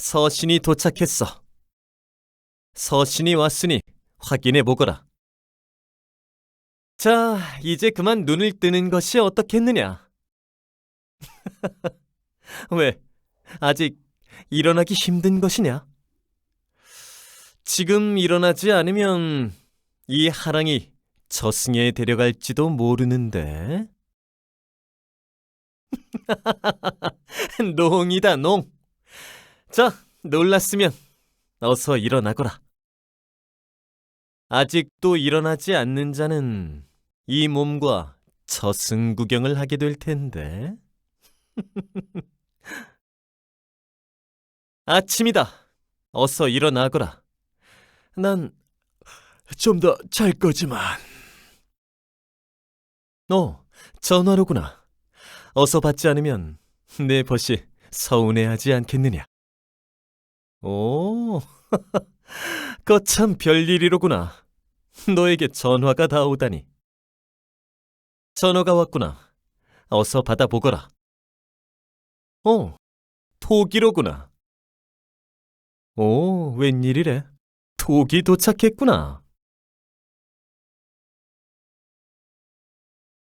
서신이 도착했어. 서신이 왔으니 확인해 보거라. 자, 이제 그만 눈을 뜨는 것이 어떻겠느냐? 왜, 아직 일어나기 힘든 것이냐? 지금 일어나지 않으면 이 하랑이 저승에 데려갈지도 모르는데. 농이다, 농. 자, 놀랐으면 어서 일어나거라. 아직도 일어나지 않는 자는 이 몸과 저승 구경을 하게 될 텐데. 아침이다. 어서 일어나거라. 난 좀 더 잘 거지만. 어, 전화로구나. 어서 받지 않으면 내 벗이 서운해하지 않겠느냐. 오, 거참 별일이로구나. 너에게 전화가 다 오다니. 전화가 왔구나. 어서 받아보거라. 어, 토기로구나. 오, 웬일이래? 톡이 도착했구나.